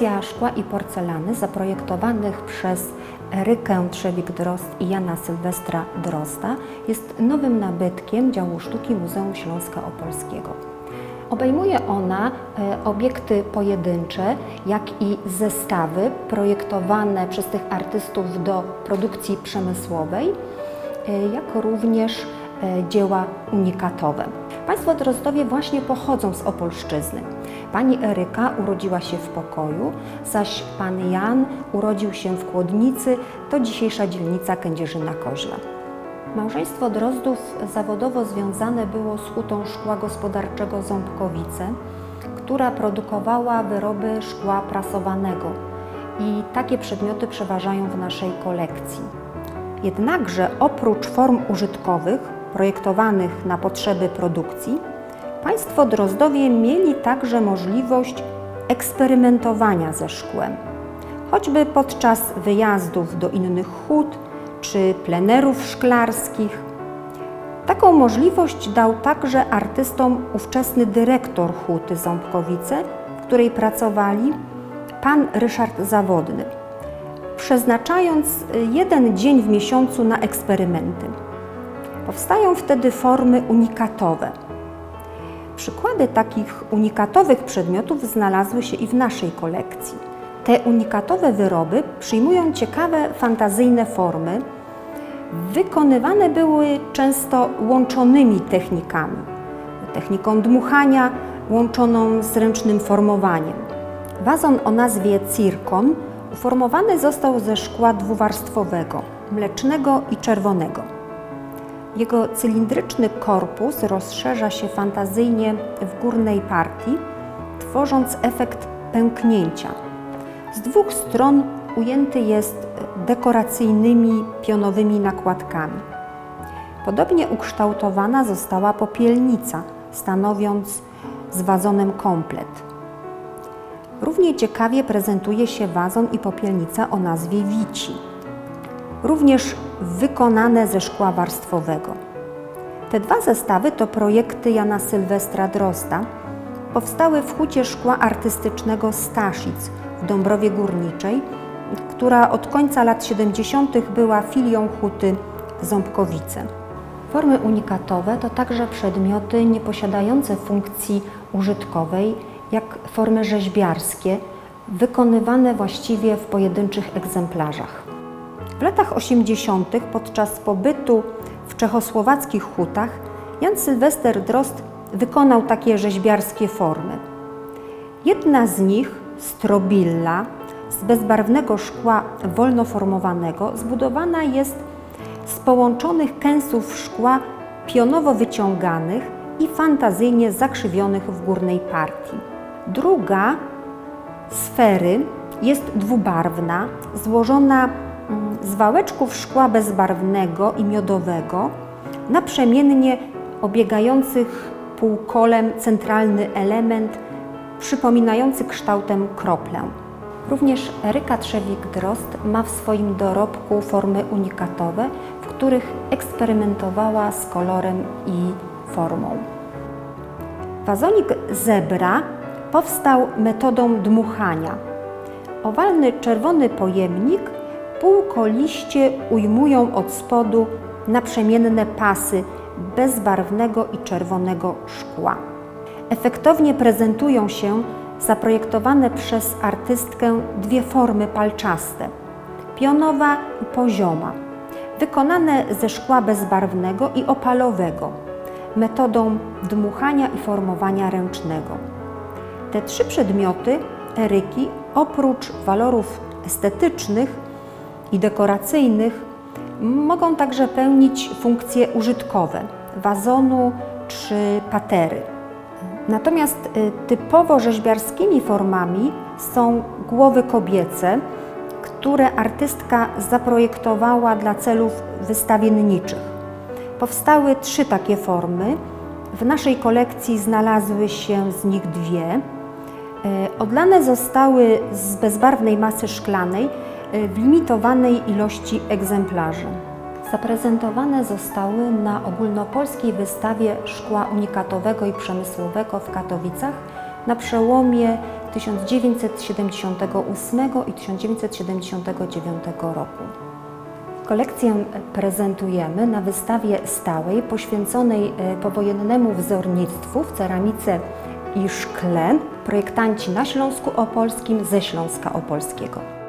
Kolekcja szkła i porcelany zaprojektowanych przez Erykę Trzewik-Drozd i Jana Sylwestra Drozda jest nowym nabytkiem działu sztuki Muzeum Śląska Opolskiego. Obejmuje ona e, obiekty pojedyncze, jak i zestawy projektowane przez tych artystów do produkcji przemysłowej, e, jak również e, dzieła unikatowe. Państwo Drozdowie właśnie pochodzą z Opolszczyzny. Pani Eryka urodziła się w pokoju, zaś pan Jan urodził się w Kłodnicy, to dzisiejsza dzielnica Kędzierzyna-Koźla. Małżeństwo Drozdów zawodowo związane było z hutą szkła gospodarczego Ząbkowice, która produkowała wyroby szkła prasowanego i takie przedmioty przeważają w naszej kolekcji. Jednakże oprócz form użytkowych projektowanych na potrzeby produkcji, państwo Drozdowie mieli także możliwość eksperymentowania ze szkłem, choćby podczas wyjazdów do innych hut czy plenerów szklarskich. Taką możliwość dał także artystom ówczesny dyrektor huty Ząbkowice, w której pracowali pan Ryszard Zawodny, przeznaczając jeden dzień w miesiącu na eksperymenty. Powstają wtedy formy unikatowe. Przykłady takich unikatowych przedmiotów znalazły się i w naszej kolekcji. Te unikatowe wyroby przyjmują ciekawe, fantazyjne formy. Wykonywane były często łączonymi technikami. Techniką dmuchania łączoną z ręcznym formowaniem. Wazon o nazwie cirkon uformowany został ze szkła dwuwarstwowego, mlecznego i czerwonego. Jego cylindryczny korpus rozszerza się fantazyjnie w górnej partii, tworząc efekt pęknięcia. Z dwóch stron ujęty jest dekoracyjnymi pionowymi nakładkami. Podobnie ukształtowana została popielnica, stanowiąc z wazonem komplet. Równie ciekawie prezentuje się wazon i popielnica o nazwie Wici również wykonane ze szkła warstwowego. Te dwa zestawy to projekty Jana Sylwestra Drozda. Powstały w hucie szkła artystycznego Staszic w Dąbrowie Górniczej, która od końca lat 70. była filią huty Ząbkowice. Formy unikatowe to także przedmioty nieposiadające funkcji użytkowej, jak formy rzeźbiarskie, wykonywane właściwie w pojedynczych egzemplarzach. W latach 80. podczas pobytu w czechosłowackich hutach Jan Sylwester Drozd wykonał takie rzeźbiarskie formy. Jedna z nich, strobilla, z bezbarwnego szkła wolnoformowanego, zbudowana jest z połączonych kęsów szkła pionowo wyciąganych i fantazyjnie zakrzywionych w górnej partii. Druga, sfery, jest dwubarwna, złożona z wałeczków szkła bezbarwnego i miodowego, naprzemiennie obiegających półkolem centralny element przypominający kształtem kroplę. Również Eryka Trzewik-Drozd ma w swoim dorobku formy unikatowe, w których eksperymentowała z kolorem i formą. Wazonik zebra powstał metodą dmuchania. Owalny czerwony pojemnik półkoliście ujmują od spodu naprzemienne pasy bezbarwnego i czerwonego szkła. Efektownie prezentują się zaprojektowane przez artystkę dwie formy palczaste pionowa i pozioma, wykonane ze szkła bezbarwnego i opalowego, metodą dmuchania i formowania ręcznego. Te trzy przedmioty eryki, oprócz walorów estetycznych, i dekoracyjnych mogą także pełnić funkcje użytkowe wazonu czy patery. Natomiast y, typowo rzeźbiarskimi formami są głowy kobiece, które artystka zaprojektowała dla celów wystawienniczych. Powstały trzy takie formy. W naszej kolekcji znalazły się z nich dwie. Y, odlane zostały z bezbarwnej masy szklanej w limitowanej ilości egzemplarzy. Zaprezentowane zostały na ogólnopolskiej wystawie szkła unikatowego i przemysłowego w Katowicach na przełomie 1978 i 1979 roku. Kolekcję prezentujemy na wystawie stałej poświęconej e, powojennemu wzornictwu w ceramice i szkle projektanci na Śląsku Opolskim ze Śląska Opolskiego.